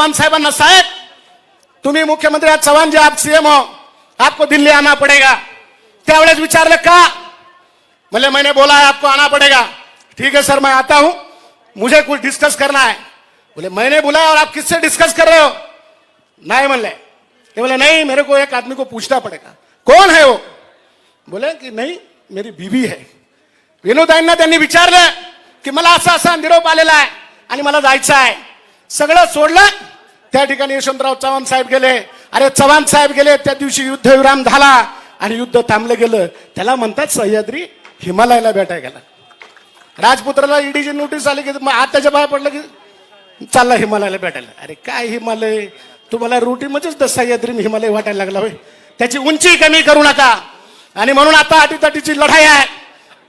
चव्हाण साहेबांना साहेब तुम्ही मुख्यमंत्री आहात चव्हाण जी आप सीएम हो. आपको दिल्ली आना पड़ेगा. त्यावेळेस विचारलं का? बोले मैंने बोला है आपको आना पड़ेगा. ठीक है सर मैं आता हूं. मुझे कुछ डिस्कस करना है. बोले मैंने बुलाया और आप किससे डिस्कस कर रहे हो? नहीं म्हणले ते बोले नहीं मेरे को एक आदमी को पूछना पड़ेगा. कौन है वो? बोले की नाही मेरी बीबी है. विनोदाईंना त्यांनी विचारलं की मला असा असा निरोप आलेला आहे आणि मला जायचं आहे. सगळं सोडलं. त्या ठिकाणी यशवंतराव चव्हाण साहेब गेले. अरे चव्हाण साहेब गेले त्या दिवशी युद्धविराम झाला आणि युद्ध थांबलं गेलं. त्याला म्हणतात सह्याद्री हिमालयाला भेटायला गेला. राजपुत्राला ईडीची नोटीस आली की मग आताच्या बाहेर पडलं की चालला हिमालयाला भेटायला. अरे काय हिमालय? तुम्हाला रोटीमध्येच तर सह्याद्री हिमालय वाटायला लागला होय. त्याची उंची कमी करू नका. आणि म्हणून आता अटीतटीची लढाई आहे.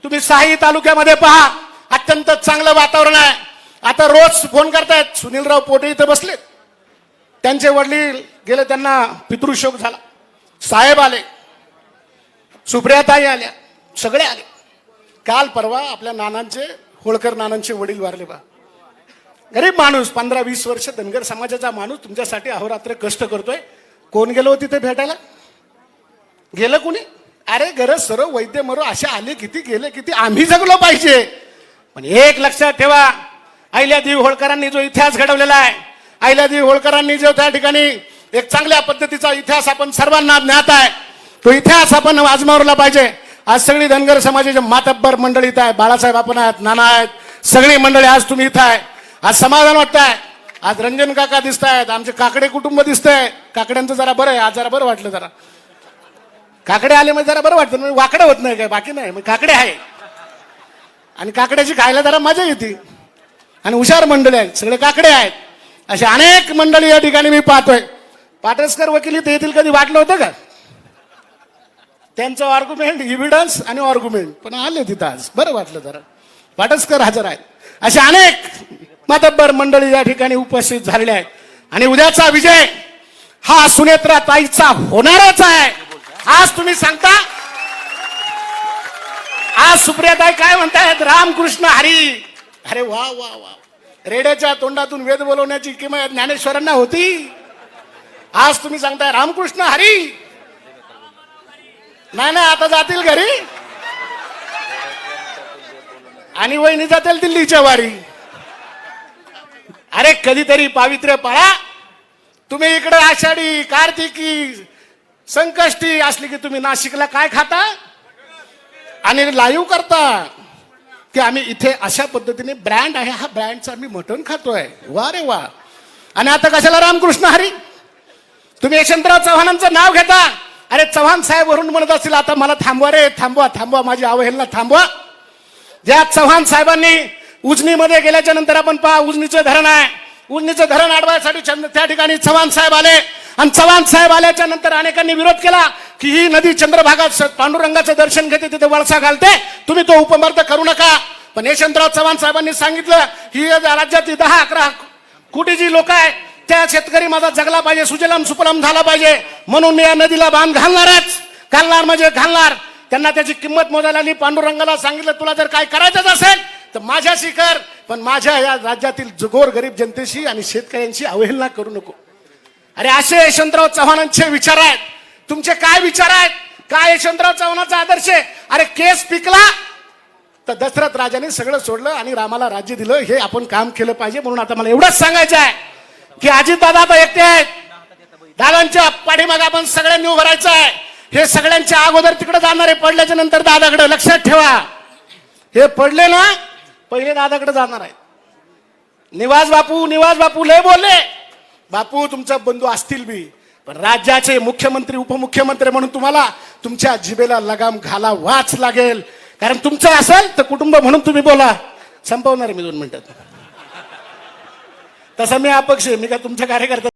तुम्ही साई तालुक्यामध्ये पहा. अत्यंत चांगलं वातावरण आहे. आता रोज फोन करतायत. सुनीलराव पोटे इथं बसलेत. त्यांचे वडील गेले त्यांना पितृशोक झाला. साहेब आले. सुप्रियाताई आल्या. सगळे आले. काल परवा आपल्या नानांचे होळकर नानांचे वडील वारले बा. गरीब माणूस पंधरा वीस वर्ष धनगर समाजाचा माणूस तुमच्यासाठी अहोरात्र कष्ट करतोय. कोण गेलो होती तिथे भेटायला? गेलं कोणी? अरे गरज सर्व वैद्य मरो असे आले किती गेले किती आम्ही जगलो पाहिजे. पण एक लक्षात ठेवा अहिल्यादेवी होळकरांनी जो इतिहास घडवलेला आहे अहिल्यादेवी होळकरांनी जो त्या ठिकाणी एक चांगल्या पद्धतीचा इतिहास आपण सर्वांना ज्ञात आहे तो इतिहास आपण आजमावला पाहिजे. आज सगळी धनगर समाजाचे मातब्बर मंडळी इथं आहे बाळासाहेब आपण आहेत नाना आहेत सगळी मंडळी आज तुम्ही इथं आहे. आज समाधान वाटतंय. आज रंजन काका दिसत आहेत आमचे काकडे कुटुंब दिसतंय. काकड्यांचं जरा बरं आहे आज जरा बरं वाटलं जरा. काकडे आले म्हणजे जरा बरं वाटतं म्हणजे वाकडं होत नाही काय बाकी नाही मग काकडे आहे. आणि काकड्याची खायला जरा मजा येते. आणि हुशार मंडळी आहेत सगळे काकडे आहेत. असे अनेक मंडळी या ठिकाणी मी पाहतोय. पाटसकर वकील ते येतील कधी वाटलं होतं का? त्यांचं आर्ग्युमेंट इव्हिडन्स आणि आर्ग्युमेंट पण आले तिथं आज. बरं वाटलं जरा. पाटसकर हजर आहेत. असे अनेक मातब्बर मंडळी या ठिकाणी उपस्थित झालेले आहेत. आणि उद्याचा विजय हा सुनेत्रा ताईचा होणारच आहे. आज तुम्ही सांगता? आज सुप्रियाताई काय म्हणतायत? रामकृष्ण हरी. अरे वा वा वा. रेड्याच्या तोंडातून वेद बोलवण्याची किंमत ज्ञानेश्वरांना होती. आज तुम्ही सांगताय रामकृष्ण हरी. नाही नाही आता जातील घरी. आणि वहिनी जातील दिल्लीच्या वारी. अरे कधीतरी पावित्र्य पाळा. तुम्ही इकडे आषाढी कार्तिकी संकष्टी असली की तुम्ही नाशिकला काय खाता? आणि लाईव्ह करता. की आम्ही इथे अशा पद्धतीने ब्रँड आहे हा ब्रँडचा आम्ही मटण खातोय. वा रे वा. आणि आता कशाला रामकृष्ण हरी? तुम्ही यशवंतराव चव्हाणांचं नाव घेता. अरे चव्हाण साहेब वरून म्हणत असतील आता मला थांबवा रे थांबवा थांबवा माझी अवहेलना थांबवा. ज्या चव्हाण साहेबांनी उजनीमध्ये गेल्याच्यानंतर आपण पहा उजनीचं धरण आहे. उजनीचं धरण अडवायसाठी त्या ठिकाणी चव्हाण साहेब आले. आणि चव्हाण साहेब आल्याच्यानंतर अनेकांनी विरोध केला. की ही नदी चंद्रभागात पांडुरंगाचं दर्शन घेते तिथे वळसा घालते. तुम्ही तो उपमर्द करू नका. पण यशवंतराव चव्हाण साहेबांनी सांगितलं ही राज्यातली दहा अकरा कोटी जी लोक आहे त्या शेतकरी माझा जगला पाहिजे सुजलाम सुपलाम झाला पाहिजे. म्हणून मी या नदीला बांध घालणारच. घालणार म्हणजे घालणार. त्यांना त्याची किंमत मोजायला आणि पांडुरंगाला सांगितलं तुला जर काय करायचंच असेल तर माझ्याशी कर. पण माझ्या या राज्यातील जुगोर गरीब जनतेशी आणि शेतकऱ्यांशी अवहेलना करू नको. अरे असे यशवंतराव चव्हाणांचे विचार आहेत. तुमचे काय विचार आहेत? काय यशवंतराव चव्हाणाचा आदर्श आहे? अरे केस पिकला तर दशरथ राजाने सगळं सोडलं आणि रामाला राज्य दिलं. हे आपण काम केलं पाहिजे म्हणून आता मला एवढंच सांगायचं आहे की अजितदादा आता एकटे आहेत. दादांच्या पाठीमागे आपण सगळ्यांनी उभं राहायचं आहे. हे सगळ्यांच्या अगोदर तिकडे जाणारे पडल्याच्या नंतर दादाकडे लक्षात ठेवा. हे पडले ना पहिले दादाकडे जाणार आहे निवास बापू निवास बापू लय बोलले. बापू तुमचा बंधू असतील बी. पण राज्याचे मुख्यमंत्री उपमुख्यमंत्री म्हणून तुम्हाला तुमच्या जिबेला लगाम घाला वाच लागेल. कारण तुमचं असेल तर कुटुंब म्हणून तुम्ही बोला. संपवणार मी दोन मिनिटात तसं मी अपक्ष मी का तुमच्या कार्यकर्ता